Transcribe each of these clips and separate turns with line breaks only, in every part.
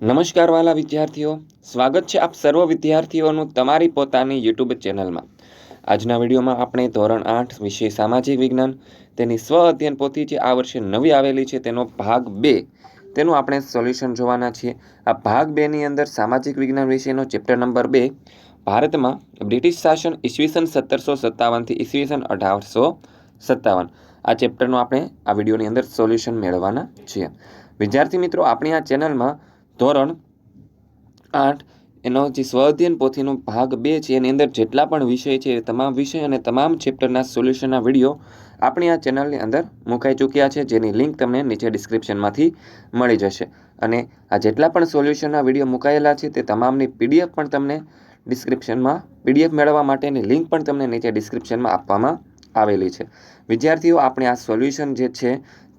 નમસ્કાર વાલા વિદ્યાર્થીઓ, સ્વાગત છે આપ સર્વ વિદ્યાર્થીઓનું તમારી પોતાની યુટ્યુબ ચેનલમાં. આજના વિડીયોમાં આપણે ધોરણ આઠ વિષય સામાજિક વિજ્ઞાન, તેની સ્વ અધ્યયન પોથી જે આ વર્ષે નવી આવેલી છે તેનો ભાગ બે, તેનું આપણે સોલ્યુશન જોવાના છીએ. આ ભાગ બેની અંદર સામાજિક વિજ્ઞાન વિષયનો ચેપ્ટર નંબર બે, ભારતમાં બ્રિટિશ શાસન ઈસવીસન સત્તરસો સત્તાવનથી ઈસવીસન અઢારસો સત્તાવન. આ ચેપ્ટરનું આપણે આ વિડીયોની અંદર સોલ્યુશન મેળવવાના છીએ. વિદ્યાર્થી મિત્રો, આપણી આ ચેનલમાં ધોરણ આઠ, એનો જે સ્વઅધ્યયન પોથીનો ભાગ બે છે, એની અંદર જેટલા પણ વિષય છે, એ તમામ વિષય અને તમામ ચેપ્ટરના સોલ્યુશનના વીડિયો આપણી આ ચેનલની અંદર મુકાઈ ચૂક્યા છે, જેની લિંક તમને નીચે ડિસ્ક્રિપ્શનમાંથી મળી જશે. અને આ જેટલા પણ સોલ્યુશનના વીડિયો મુકાયેલા છે, તે તમામની પીડીએફ પણ તમને ડિસ્ક્રિપ્શનમાં પીડીએફ મેળવવા માટેની લિંક પણ તમને નીચે ડિસ્ક્રિપ્શનમાં આપવામાં આવેલી છે. વિદ્યાર્થીઓ, આપણે આ સોલ્યુશન જે છે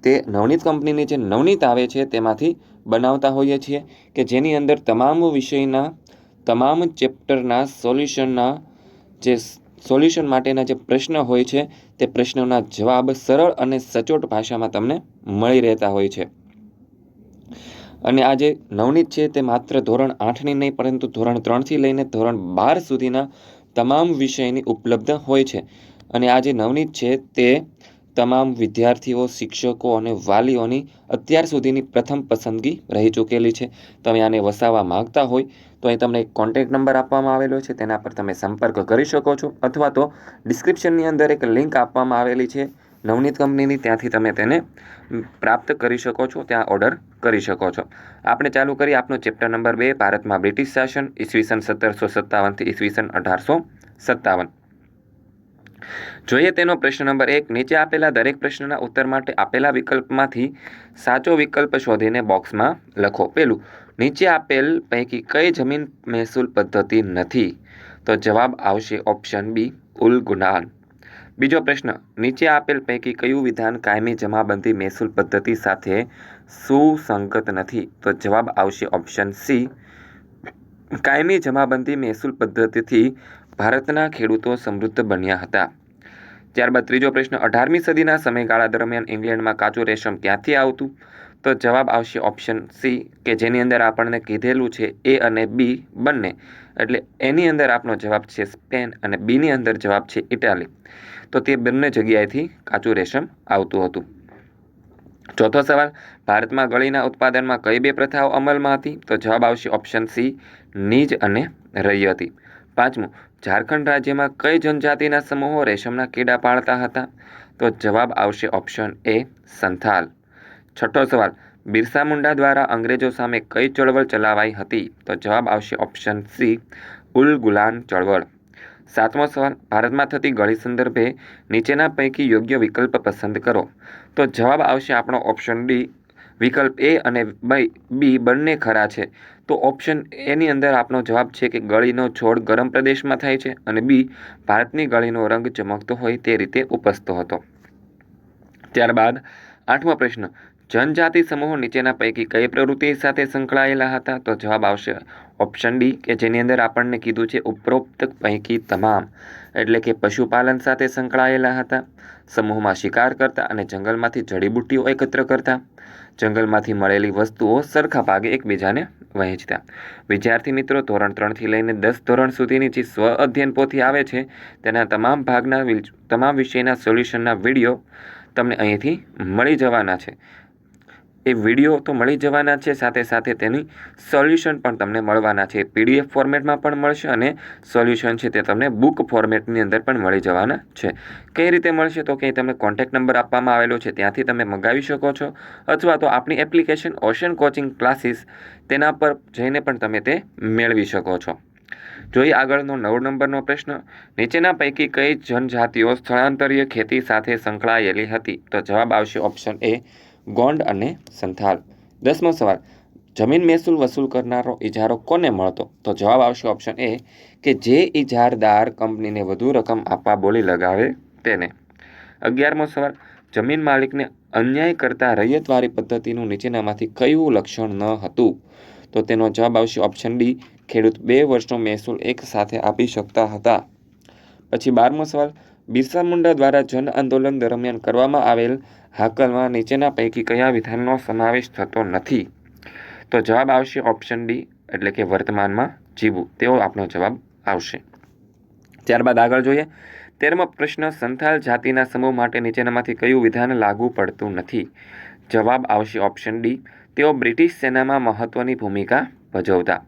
તે નવનીત કંપનીની જે નવનીત આવે છે તેમાંથી બનાવતા હોઈએ છીએ કે જેની અંદર તમામ વિષયના, તમામ ચેપ્ટરના સોલ્યુશનના જે સોલ્યુશન માટેના જે પ્રશ્ન હોય છે તે પ્રશ્નોના જવાબ સરળ અને સચોટ ભાષામાં તમને મળી રહેતા હોય છે. અને આ જે નવનીત છે તે માત્ર ધોરણ આઠની નહીં, પરંતુ ધોરણ ત્રણથી લઈને ધોરણ બાર સુધીના તમામ વિષયની ઉપલબ્ધ હોય છે. અને આ જે નવનીત છે તે તમામ વિદ્યાર્થીઓ, શિક્ષકો અને વાલીઓની અત્યાર સુધીની પ્રથમ પસંદગી રહી ચૂકેલી છે. તમે આને વસાવવા માંગતા હોય તો અહીં તમને એક કોન્ટેક્ટ નંબર આપવામાં આવેલો છે. તેના પર તમે સંપર્ક કરી શકો છો અથવા તો ડિસ્ક્રિપ્શનની અંદર એક લિંક આપવામાં આવેલી છે. નવનીત કંપનીની ત્યાંથી તમે તેને પ્રાપ્ત કરી શકો છો, ત્યાં ઓર્ડર કરી શકો છો. આપણે ચાલુ કરીએ આપનો ચેપ્ટર નંબર બે, ભારતમાં બ્રિટિશ શાસન, ઈસવીસન સત્તરસો સત્તાવનથી ઈસવીસન અઢારસો સત્તાવન. જોઈએ તેનો પ્રશ્ન નંબર એક, નીચે આપેલા દરેક પ્રશ્નના ઉત્તર માટે આપેલા વિકલ્પમાંથી સાચો વિકલ્પ શોધીને બોક્સમાં લખો. પેલું નીચે આપેલ પૈકી કઈ જમીન મહેસૂલ પદ્ધતિ નથી? તો જવાબ આવશે ઓપ્શન બી ઉલ ગુનાન બીજો પ્રશ્ન, નીચે આપેલ પૈકી કયું વિધાન કાયમી જમાબંધી મહેસૂલ પદ્ધતિ સાથે સુસંગત નથી? તો જવાબ આવશે ઓપ્શન સી, કાયમી જમાબંધી મહેસૂલ પદ્ધતિથી ભારતના ખેડૂતો સમૃદ્ધ બન્યા હતા. ત્યારબાદ ત્રીજો પ્રશ્ન, અઢારમી સદીના સમયગાળા દરમિયાન ઇંગ્લેન્ડમાં કાચું રેશમ ક્યાંથી આવતું? તો જવાબ આવશે ઓપ્શન સી, કે જેની અંદર આપણને કીધેલું છે એ અને બી બંને. એટલે એની અંદર આપનો જવાબ છે સ્પેન અને બીની અંદર જવાબ છે ઇટાલી. તો તે બંને જગ્યાએથી કાચું રેશમ આવતું હતું. ચોથો સવાલ, ભારતમાં ગળીના ઉત્પાદનમાં કઈ બે પ્રથાઓ અમલમાં હતી? તો જવાબ આવશે ઓપ્શન સી, નીજ અને રહી હતી પાંચમું, ઝારખંડ રાજ્યમાં કઈ જનજાતિના સમૂહો રેશમના કીડા પાળતા હતા? તો જવાબ આવશે ઓપ્શન એ સંથાલ. છઠ્ઠો સવાલ, બિરસા મુંડા દ્વારા અંગ્રેજો સામે કઈ ચળવળ ચલાવાઈ હતી? તો જવાબ આવશે ઓપ્શન સી ઉલ ગુલાન ચળવળ. સાતમો સવાલ, ભારતમાં થતી ગળી સંદર્ભે નીચેના પૈકી યોગ્ય વિકલ્પ પસંદ કરો. તો જવાબ આવશે આપણો ઓપ્શન ડી વિકલ્પ એ અને બી બંને ખરા છે. તો ઓપ્શન એની અંદર આપનો જવાબ છે કે ગળીનો છોડ ગરમ પ્રદેશમાં થાય છે અને બી, ભારતની ગળીનો રંગ ચમકતો હોય તે રીતે ઉપસતો હતો. ત્યારબાદ આઠમો પ્રશ્ન, જનજાતિ સમૂહો નીચેના પૈકી કઈ પ્રવૃત્તિ સાથે સંકળાયેલા હતા? તો જવાબ આવશે ઓપ્શન ડી કે જેની અંદર આપણને કીધું છે ઉપરોક્ત પૈકી તમામ, એટલે કે પશુપાલન સાથે સંકળાયેલા હતા, સમૂહમાં શિકાર કરતા અને જંગલમાંથી જડીબુટ્ટીઓ એકત્ર કરતા જંગલમાંથી મળેલી વસ્તુઓ સરખા ભાગે એકબીજાને વહેંચતા. વિદ્યાર્થી મિત્રો, ધોરણ ત્રણથી લઈને દસ ધોરણ સુધીની જે સ્વ અધ્યયન પોથી આવે છે, તેના તમામ ભાગના તમામ વિષયના સોલ્યુશનના વીડિયો તમને અહીંથી મળી જવાના છે. એ વીડિયો તો મળી જવાના છે, સાથે સાથે તેની સોલ્યુશન પણ તમને મળવાના છે. પીડીએફ ફોર્મેટમાં પણ મળશે અને સોલ્યુશન છે તે તમને બુક ફોર્મેટની અંદર પણ મળી જવાના છે. કઈ રીતે મળશે તો કે તમને કોન્ટેક્ટ નંબર આપવામાં આવેલો છે, ત્યાંથી તમે મંગાવી શકો છો. અથવા તો આપણી એપ્લિકેશન ઓશન કોચિંગ ક્લાસીસ તેના પર જઈને પણ તમે તે મેળવી શકો છો. જોઈએ આગળનો નવ નંબરનો પ્રશ્ન. નીચેના પૈકી કઈ જનજાતિઓ સ્થળાંતરીય ખેતી સાથે સંકળાયેલી હતી? તો જવાબ આવશે ઓપ્શન એ ગોંડ અને સંથાલ. દસમો સવાલ, જમીન મહેસૂલ વસૂલ કરનારો ઇજારો કોને મળતો? તો જવાબ આવશે ઓપ્શન એ કે જે ઇજારદાર કંપનીને વધુ રકમ આપવા બોલી લગાવે તેને. અગિયારમો સવાલ, જમીન માલિકને અન્યાય કરતા રૈયતવારી પદ્ધતિનું નીચેનામાંથી કયું લક્ષણ ન હતું? તો તેનો જવાબ આવશે ઓપ્શન ડી ખેડૂત બે વર્ષનો મહેસૂલ એક સાથે આપી શકતા હતા. પછી બારમો સવાલ બિરસા મુંડા દ્વારા જન આંદોલન દરમિયાન કરવામાં આવેલ હાકલમાં નીચેના પૈકી કયા વિધાનનો સમાવેશ થતો નથી? તો જવાબ આવશે ઓપ્શન ડી એટલે કે વર્તમાનમાં જીવવું તેવો આપણો જવાબ આવશે. ત્યારબાદ આગળ જોઈએ. તેરમો પ્રશ્ન, સંથાલ જાતિના સમૂહ માટે નીચેનામાંથી કયું વિધાન લાગુ પડતું નથી? જવાબ આવશે ઓપ્શન ડી તેઓ બ્રિટિશ સેનામાં મહત્વની ભૂમિકા ભજવતા.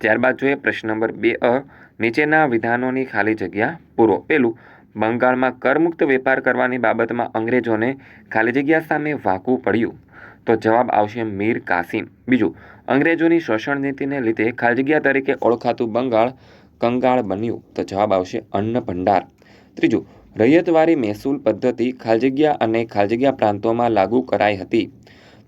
ત્યારબાદ જોઈએ પ્રશ્ન નંબર બે અ. નીચેના વિધાનોની ખાલી જગ્યા પૂરો. પેલું બંગાળમાં કરમુક્ત વેપાર કરવાની બાબતમાં અંગ્રેજોને ખાલી જગ્યા સામે વાંકવું પડ્યું. તો જવાબ આવશે મીર કાસિમ. બીજું, અંગ્રેજોની શોષણ નીતિને લીધે ખાલી જગ્યા તરીકે ઓળખાતું બંગાળ કંગાળ બન્યું. તો જવાબ આવશે અન્ન ભંડાર. ત્રીજું, રૈયતવારી મહેસૂલ પદ્ધતિ ખાલજગ્યા અને ખાલજગ્યા પ્રાંતોમાં લાગુ કરાઈ હતી.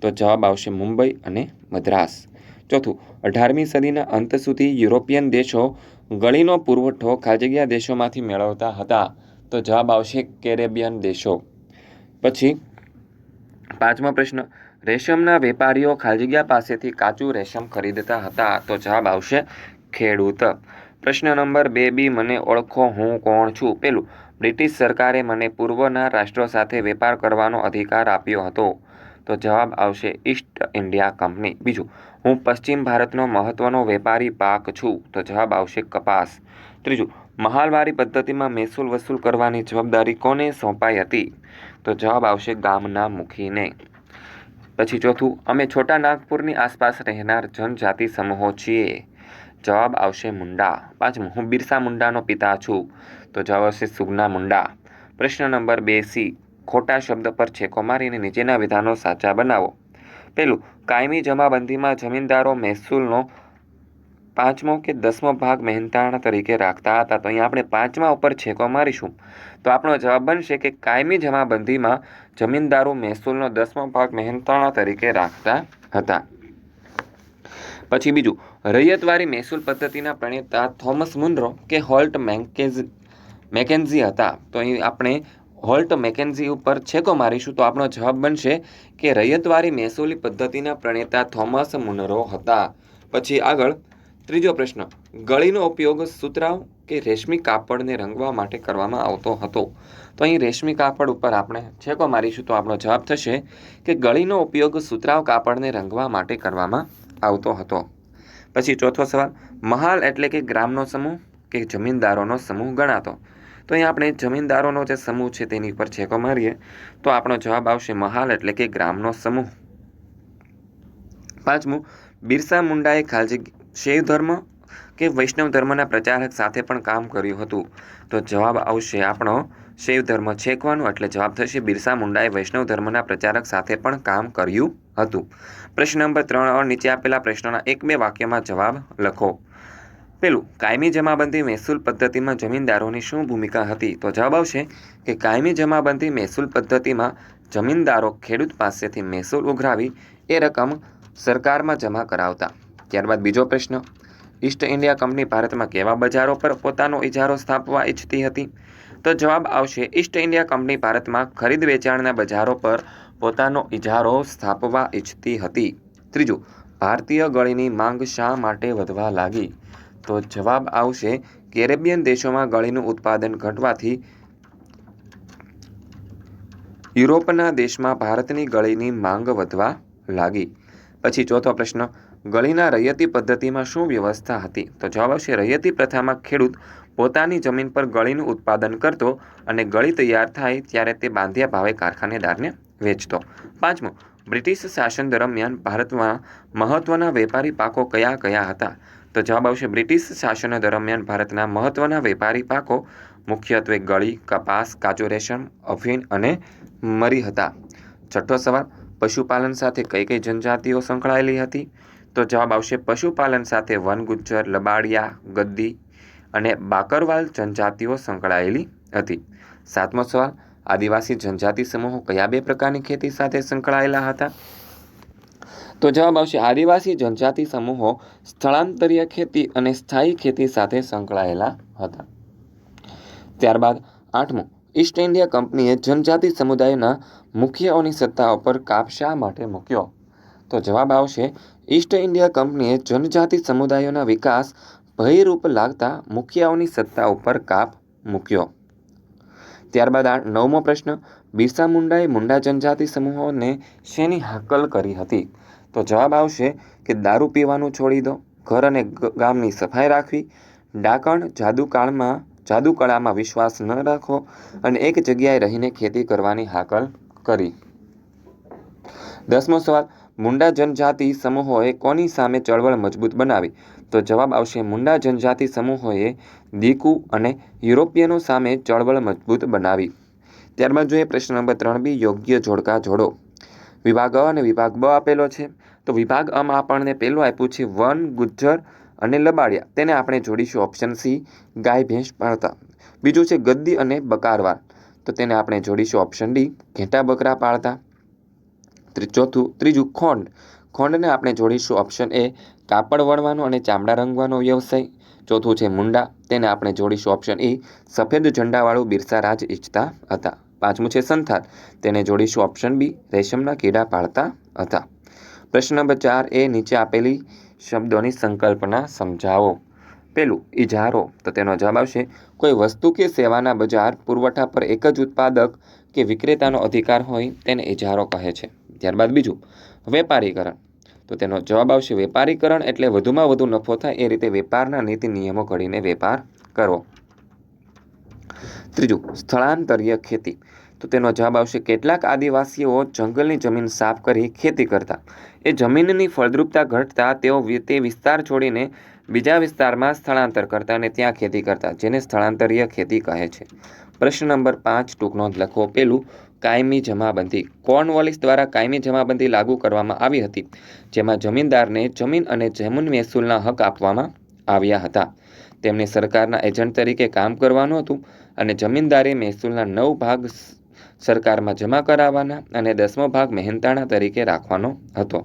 તો જવાબ આવશે મુંબઈ અને મદ્રાસ. ચોથું, અઢારમી સદીના અંત સુધી યુરોપિયન દેશો ગળીનો પુરવઠો ખાલજગ્યા દેશોમાંથી મેળવતા હતા. તો જવાબ આવશે કેરેબિયન દેશો. પછી પાંચમો પ્રશ્ન, રેશમના વેપારીઓ ખાલી પાસેથી કાચું રેશમ ખરીદતા હતા તો જવાબ આવશે ખેડૂત. પ્રશ્ન નંબર બે બી, મને ઓળખો હું કોણ છું? પેલું, બ્રિટિશ સરકારે મને પૂર્વના રાષ્ટ્રો સાથે વેપાર કરવાનો અધિકાર આપ્યો હતો. તો જવાબ આવશે ઈસ્ટ ઇન્ડિયા કંપની. બીજું, હું પશ્ચિમ ભારતનો મહત્વનો વેપારી પાક છું. તો જવાબ આવશે કપાસ. ત્રીજું મહાલવારી પદ્ધતિમાં મહેસૂલ વસૂલ કરવાની જવાબદારી કોને સોંપાઈ હતી? તો જવાબ આવશે ગામના મુખીને. પછી ચોથું, અમે છોટા નાગપુરની આસપાસ રહેનાર જનજાતિ સમૂહો છીએ. જવાબ આવશે મુંડા. પાંચમું હું બિરસા મુંડાનો પિતા છું. તો જવાબ આવશે સુગના મુંડા. પ્રશ્ન નંબર બે સી, ખોટા શબ્દ પર છેકો મારીને નીચેના વિધાનો સાચા બનાવો. પેલું કાયમી જમાબંધીમાં જમીનદારો મહેસૂલનો પાંચમો કે દસમો ભાગ મહેનતાણા તરીકે રાખતા હતા. તો અહીંયા આપણે પાંચમા ઉપર છેકો મારીશું. તો આપણો જવાબ બનશે કે કાયમી જમાબંધીમાં જમીનદારો મહેસૂલનો દસમો ભાગ મહેનતાણા તરીકે રાખતા હતા. પછી બીજું, રૈયતવારી મહેસૂલ પદ્ધતિના પ્રણેતા થોમસ મુનરો કે હોલ્ટ મેન્કેઝ, મેકેન્ઝી હતા. તો અહીં આપણે હોલ્ટ મેકેન્ઝી ઉપર છેકો મારીશું. તો આપણો જવાબ બનશે કે રૈયતવારી મહેસૂલી પદ્ધતિના પ્રણેતા થોમસ મુનરો હતા. પછી આગળ ત્રીજો પ્રશ્ન. ગળીનો ઉપયોગ સુતરાવ કે રેશમી કાપડને રંગવા માટે કરવામાં આવતો હતો? તો અહીં રેશમી કાપડ ઉપર આપણે છેકો મારીશું તો આપણો જવાબ થશે કે ગળીનો ઉપયોગ સુતરાવ કાપડને રંગવા માટે કરવામાં આવતો હતો. પછી ચોથો સવાલ. મહાલ એટલે કે ગ્રામનો સમૂહ કે જમીનદારોનો સમૂહ ગણાતો? તો અહીં આપણે જમીનદારોનો જે સમૂહ છે તેની ઉપર છેકો મારીએ તો આપણો જવાબ આવશે મહાલ એટલે કે ગ્રામનો સમૂહ. પાંચમું. બિરસા મુંડાએ ખાલજી શૈવ ધર્મ કે વૈષ્ણવ ધર્મના પ્રચારક સાથે પણ કામ કર્યું હતું? તો જવાબ આવશે આપણો, શૈવ ધર્મ છેકવાનું એટલે જવાબ થશે બિરસા મુંડાએ વૈષ્ણવ ધર્મના પ્રચારક સાથે પણ કામ કર્યું હતું. પ્રશ્ન નંબર ત્રણ નીચે આપેલા પ્રશ્નોના એક બે વાક્યમાં જવાબ લખો. પેલું, કાયમી જમાબંધી મહેસૂલ પદ્ધતિમાં જમીનદારોની શું ભૂમિકા હતી? તો જવાબ આવશે કે કાયમી જમાબંધી મહેસૂલ પદ્ધતિમાં જમીનદારો ખેડૂત પાસેથી મહેસૂલ ઉઘરાવી એ રકમ સરકારમાં જમા કરાવતા. ત્યારબાદ બીજો પ્રશ્ન. ઈસ્ટ ઇન્ડિયા કંપની ભારતમાં કેવા બજારો પર પોતાનો ઇજારો સ્થાપવા ઈચ્છતી હતી? તો જવાબ આવશે ઈસ્ટ ઇન્ડિયા કંપની ભારતમાં ખરીદ વેચાણના બજારો પર પોતાનો ઇજારો સ્થાપવા ઈચ્છતી હતી. ત્રીજું, ભારતીય ગળીની માંગ શા માટે વધવા લાગી? તો જવાબ આવશે, કેરેબિયન દેશોમાં ગળીનું ઉત્પાદન ઘટવાથી યુરોપના દેશમાં ભારતની ગળીની માંગ વધવા લાગી. પછી ચોથો પ્રશ્ન, ગળીના રૈયતી પદ્ધતિમાં શું વ્યવસ્થા હતી? તો જવાબ આવશે, રૈયતી પ્રથામાં ખેડૂત પોતાની જમીન પર ગળીનું ઉત્પાદન કરતો અને ગળી તૈયાર થાય ત્યારે તે બાંધ્યા ભાવે કારખાનેદારને વેચતો. પાંચમું, બ્રિટિશ શાસન દરમિયાન ભારતમાં મહત્વના વેપારી પાકો કયા કયા હતા? તો જવાબ આવશે, બ્રિટિશ શાસન દરમિયાન ભારતના મહત્વના વેપારી પાકો મુખ્યત્વે ગળી, કપાસ કાચો રેશમ, અફીણ અને મરી હતા. છઠ્ઠો સવાલ પશુપાલન સાથે કઈ કઈ જનજાતિઓ સંકળાયેલી હતી? તો જવાબ આવશે, પશુપાલન સાથે વનગુજ્જર, લબાડિયા, ગદ્દી અને બાકરવાલ જનજાતિઓ સંકળાયેલી હતી. સાતમો સવાલ, આદિવાસી જનજાતિ સમૂહો કયા બે પ્રકારની ખેતી સાથે સંકળાયેલા હતા? તો જવાબ આવશે, આદિવાસી જનજાતિ સમૂહો સ્થળાંતરીય ખેતી અને સ્થાયી ખેતી સાથે સંકળાયેલા હતા. ત્યારબાદ આઠમું, ઈસ્ટ ઇન્ડિયા કંપનીએ જનજાતિ સમુદાયના મુખિયાઓની સત્તા ઉપર કાપ શા માટે મૂક્યો? તો જવાબ આવશે, ઈસ્ટ ઇન્ડિયા કંપનીએ જનજાતિ સમુદાયોના વિકાસ ભયરૂપ લાગતા મુખિયાઓની સત્તા ઉપર કાપ મૂક્યો. ત્યારબાદ આ નવમો પ્રશ્ન, બિરસા મુંડાએ મુંડા જનજાતિ સમૂહોને શેની હાકલ કરી હતી? તો જવાબ આવશે કે દારૂ પીવાનું છોડી દો, ઘર અને ગામની સફાઈ રાખવી, ડાકણ જાદુકાળમાં, જાદુકળામાં વિશ્વાસ ન રાખો અને એક જગ્યાએ રહીને ખેતી કરવાની હાકલ કરી. દસમો સવાલ, મુંડા જનજાતિ સમૂહોએ કોની સામે ચળવળ મજબૂત બનાવી? તો જવાબ આવશે, મુંડા જનજાતિ સમૂહોએ દીકુ અને યુરોપિયનો સામે ચળવળ મજબૂત બનાવી. ત્યારબાદ જોઈએ પ્રશ્ન નંબર ત્રણ બી, યોગ્ય જોડકા જોડો. વિભાગ અ અને વિભાગ બ આપેલો છે. તો વિભાગ અમાં આપણને પહેલું આપ્યું છે, વન, ગુજ્જર અને લબાડિયા. તેને આપણે જોડીશું ઓપ્શન સી, ગાય, ભેંસ, પાળતા. બીજું છે, ગદ્દી અને બકારવાર. તો તેને આપણે જોડીશું ઓપ્શન ડી ઘેટા બકરા પાળતા. ચોથું, ત્રીજું ખોંડ. ખોંડને આપણે જોડીશું ઓપ્શન એ કાપડ વણવાનો અને ચામડા રંગવાનો વ્યવસાય. ચોથું છે મુંડા. તેને આપણે જોડીશું ઓપ્શન એ સફેદ ઝંડાવાળું બિરસા રાજ ઈચ્છતા હતા. પાંચમું છે સંથાર. તેને જોડીશું ઓપ્શન બી રેશમના કીડા પાળતા હતા. પ્રશ્ન નંબર ચાર, એ નીચે આપેલી શબ્દોની સંકલ્પના સમજાવો. પેલું ઇજારો તો તેનો જવાબ આવશે, કોઈ વસ્તુ કે સેવાના બજાર પુરવઠા પર એક જ ઉત્પાદક કે વિક્રેતાનો અધિકાર હોય તેને ઇજારો કહે છે. ત્યારબાદ બીજું, વેપારીકરણ. તો તેનો જવાબ આવશે, વેપારીકરણ એટલે વધુમાં વધુ નફો થાય એ રીતે વેપારના નીતિ નિયમો ઘડીને વેપાર કરવો ત્રીજું, સ્થળાંતરીય ખેતી. તો તેનો જવાબ આવશે, કેટલાક આદિવાસીઓ જંગલની જમીન સાફ કરી ખેતી કરતા. એ જમીનની ફળદ્રુપતા ઘટતા તેઓ તે વિસ્તાર છોડીને બીજા વિસ્તારમાં સ્થળાંતર કરતા અને ત્યાં ખેતી કરતા, જેને સ્થળાંતરીય ખેતી કહે છે. પ્રશ્ન નંબર પાંચ, ટૂંક નોંધ લખો. પેલું, કાયમી જમાબંધી. કોર્નવોલિસ દ્વારા કાયમી જમાબંધી લાગુ કરવામાં આવી હતી, જેમાં જમીનદારને જમીન અને જમીન મહેસૂલના હક આપવામાં આવ્યા હતા. તેમને સરકારના એજન્ટ તરીકે કામ કરવાનું હતું અને જમીનદારે મહેસૂલના નવ ભાગ સરકારમાં જમા કરાવવાના અને દસમો ભાગ મહેનતાણા તરીકે રાખવાનો હતો.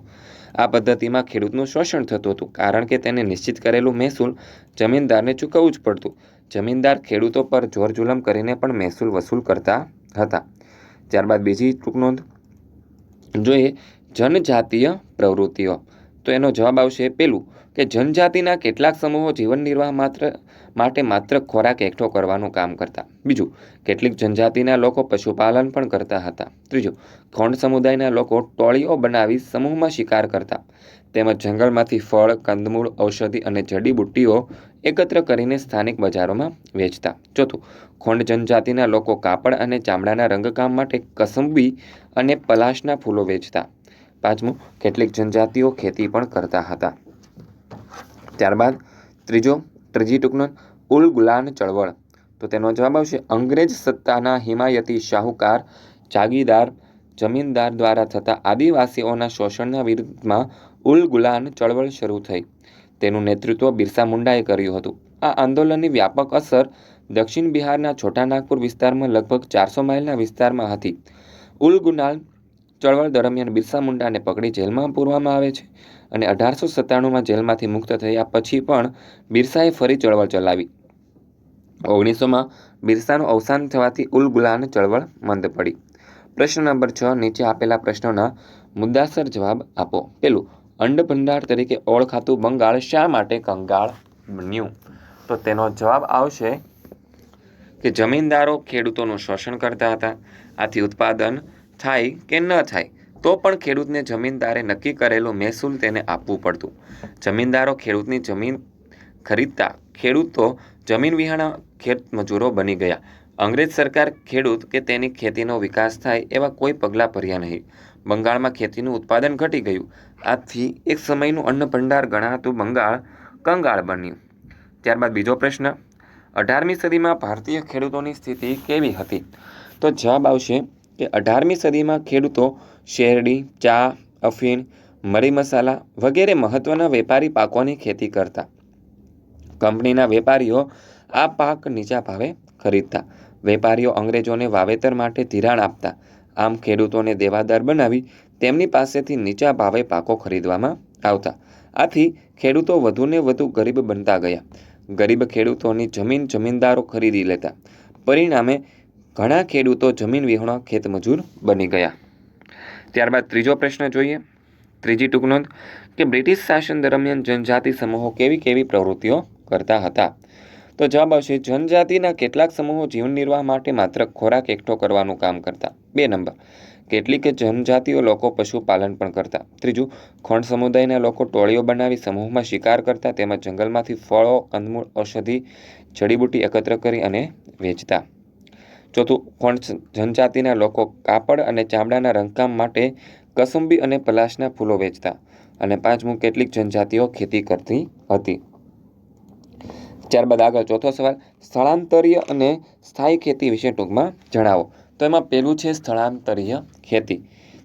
આ પદ્ધતિમાં ખેડૂતનું શોષણ થતું હતું કારણ કે તેને નિશ્ચિત કરેલું મહેસૂલ જમીનદારને ચૂકવવું જ પડતું. જમીનદાર ખેડૂતો પર જોર જુલમ કરીને પણ મહેસૂલ વસૂલ કરતા હતા. ત્યારબાદ બીજી ટૂંક નોંધ જોઈએ જનજાતીય પ્રવૃત્તિઓ. તો એનો જવાબ આવશે પેલું કે જનજાતિના કેટલાક સમૂહો જીવન નિર્વાહ માત્ર, માટે માત્ર ખોરાક એકઠો કરવાનું કામ કરતા. બીજું, કેટલીક જનજાતિના લોકો પશુપાલન પણ કરતા હતા. ત્રીજું, ખોંડ સમુદાયના લોકો ટોળીઓ બનાવી સમૂહમાં શિકાર કરતા. તેમજ જંગલમાંથી ફળ, કંદમૂળ, ઔષધિ અને જડીબુટ્ટીઓ એકત્ર કરીને સ્થાનિક બજારોમાં વેચતા. ચોથું, ખોંડ જનજાતિના લોકો કાપડ અને ચામડાના રંગકામ માટે કસંબી અને પલાશના ફૂલો વેચતા. પાંચમું, કેટલીક જનજાતિઓ ખેતી પણ કરતા હતા. ત્યારબાદ ત્રીજો, ત્રીજી ટૂંકનો, ઉલ ગુલાન ચળવળ. તો તેનો જવાબ આવશે, અંગ્રેજ સત્તાના હિમાયતી શાહુકાર, જાગીરદાર, જમીનદાર દ્વારા થતા આદિવાસીઓના શોષણના વિરુદ્ધમાં ઉલ ગુલાન ચળવળ શરૂ થઈ. તેનું નેતૃત્વ બિરસા મુંડાએ કર્યું હતું. આ આંદોલનની વ્યાપક અસર દક્ષિણ બિહારના છોટા નાગપુર વિસ્તારમાં લગભગ ચારસો માઇલના વિસ્તારમાં હતી. ઉલ ગુલાન ચળવળ દરમિયાન બિરસા મુંડાને પકડી જેલમાં પૂરવામાં આવે છે. અને અઢારસો સત્તાણુંમાં જેલમાંથી મુક્ત થયા પછી પણ બિરસાએ ફરી ચળવળ ચલાવી. ઓગણીસોમાં બિરસાનું અવસાન થવાથી ઉલ ગુલાન ચળવળ મંદ પડી. પ્રશ્ન નંબર છ, નીચે આપેલા પ્રશ્નોના મુદ્દાસર જવાબ આપો. પેલું અંડ ભંડાર તરીકે ઓળખાતું બંગાળ શા માટે કંગાળ બન્યું? તો તેનો જવાબ આવશે કે જમીનદારો ખેડૂતોનું શોષણ કરતા હતા. આથી ઉત્પાદન થાય કે ન થાય? તો પણ ખેડૂતને જમીનદારે નક્કી કરેલો મહેસૂલ તેને આપવું પડતું. જમીનદારો ખેડૂતની જમીન ખરીદતા ખેડૂતો જમીન વિહાણા ખેત મજૂરો બની ગયા. અંગ્રેજ સરકાર ખેડૂત કે તેની ખેતીનો વિકાસ થાય એવા કોઈ પગલાં ભર્યા નહીં. બંગાળમાં ખેતીનું ઉત્પાદન ઘટી ગયું. આથી એક સમયનું અન્ન ભંડાર ગણાતું બંગાળ કંગાળ બન્યું. ત્યારબાદ બીજો પ્રશ્ન, અઢારમી સદીમાં ભારતીય ખેડૂતોની સ્થિતિ કેવી હતી? તો જવાબ આવશે કે અઢારમી સદીમાં ખેડૂતો શેરડી, ચા, અફીણ, મરી મસાલા વગેરે મહત્ત્વના વેપારી પાકોની ખેતી કરતા. કંપનીના વેપારીઓ આ પાક નીચા ભાવે ખરીદતા. વેપારીઓ અંગ્રેજોને વાવેતર માટે ધિરાણ આપતા. આમ ખેડૂતોને દેવાદાર બનાવી તેમની પાસેથી નીચા ભાવે પાકો ખરીદવામાં આવતા. આથી ખેડૂતો વધુને વધુ ગરીબ બનતા ગયા. ગરીબ ખેડૂતોની જમીન જમીનદારો ખરીદી લેતા. પરિણામે ઘણા ખેડૂતો જમીન વિહોણા ખેતમજૂર બની ગયા. ત્યારબાદ ત્રીજો પ્રશ્ન જોઈએ. ત્રીજી ટૂંક નોંધ કે બ્રિટિશ શાસન દરમિયાન જનજાતિ સમૂહો કેવી કેવી પ્રવૃત્તિઓ કરતા હતા? તો જવાબ આવશે, જનજાતિના કેટલાક સમૂહો જીવન નિર્વાહ માટે માત્ર ખોરાક એકઠો કરવાનું કામ કરતા. બે નંબર, કેટલીક જનજાતિઓ લોકો પશુપાલન પણ કરતા. ત્રીજું ખોણ સમુદાયના લોકો ટોળીઓ બનાવી સમૂહમાં શિકાર કરતા, તેમજ જંગલમાંથી ફળો કંદમૂળ ઔષધિ, જડીબુટ્ટી એકત્ર કરી અને વેચતા. ચોથું ખોંડ જનજાતિના લોકો કાપડ અને ચામડાના રંગકામ માટે કસુંબી અને પલાશના ફૂલો વેચતા અને પાંચમું કેટલીક જનજાતિઓ ખેતી કરતી હતી. ત્યારબાદ આગળ ચોથો સવાલ, સ્થળાંતરીય અને સ્થાયી ખેતી વિશે ટૂંકમાં જણાવો. તો એમાં પહેલું છે સ્થળાંતરીય ખેતી.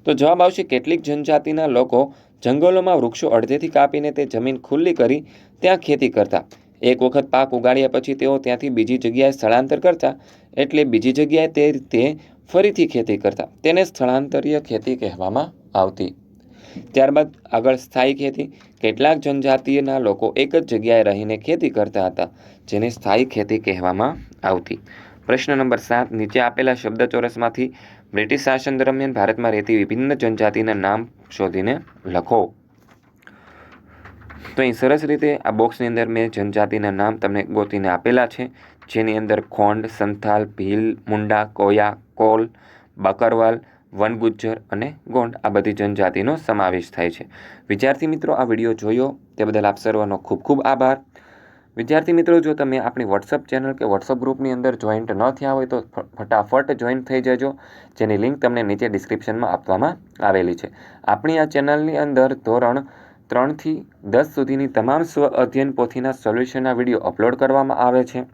તો જવાબ આવશે કેટલીક જનજાતિના લોકો જંગલોમાં વૃક્ષો અડધેથી કાપીને તે જમીન ખુલ્લી કરી ત્યાં ખેતી કરતા. એક વખત પાક ઉગાડ્યા પછી તેઓ ત્યાંથી બીજી જગ્યાએ સ્થળાંતર કરતા એટલે બીજી જગ્યાએ તે રીતે ફરીથી ખેતી કરતા. તેને સ્થળાંતરીય ખેતી કહેવામાં આવતી. ત્યારબાદ આગળ સ્થાયી ખેતી. કેટલાક જનજાતિના લોકો એક જ જગ્યાએ રહીને ખેતી કરતા હતા, જેને સ્થાયી ખેતી કહેવામાં આવતી. પ્રશ્ન નંબર સાત, નીચે આપેલા શબ્દચોરસમાંથી બ્રિટિશ શાસન દરમિયાન ભારતમાં રહેતી વિભિન્ન જનજાતિના નામ શોધીને લખો. તો અહીં સરસ રીતે આ બોક્સની અંદર મેં જનજાતિના નામ તમને ગોતીને આપેલા છે. જેની અંદર ખોંડ, સંથાલ, ભીલ, મુંડા, કોયા, કોલ, બકરવાલ, વનગુજ્જર અને ગોંડ આ બધી જનજાતિનો સમાવેશ થાય છે. વિદ્યાર્થી મિત્રો, આ વીડિયો જોયો તે બદલ આપ સર્વનો ખૂબ ખૂબ આભાર. વિદ્યાર્થી મિત્રો, જો તમે આપણી વોટ્સઅપ ચેનલ કે વોટ્સઅપ ગ્રુપની અંદર જોઈન્ટ ન થયા હોય તો ફટાફટ જોઈન્ટ થઈ જજો. જેની લિંક તમને નીચે ડિસ્ક્રિપ્શનમાં આપવામાં આવેલી છે. આપણી આ ચેનલની અંદર ધોરણ ત્રણથી દસ સુધીની તમામ સ્વ અધ્યયન પોથીના સોલ્યુશનના વીડિયો અપલોડ કરવામાં આવે છે.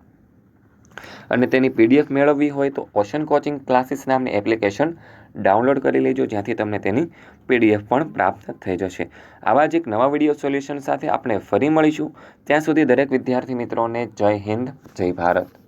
અને તેની પીડીએફ મેળવવી હોય તો ઓશન કોચિંગ ક્લાસીસ નામની એપ્લિકેશન ડાઉનલોડ કરી લેજો, જ્યાંથી તમને તેની પીડીએફ પણ પ્રાપ્ત થઈ જશે. આવા જ એક નવા વીડિયો સોલ્યુશન સાથે આપણે ફરી મળીશું. ત્યાં સુધી દરેક વિદ્યાર્થી મિત્રોને જય હિન્દ, જય ભારત.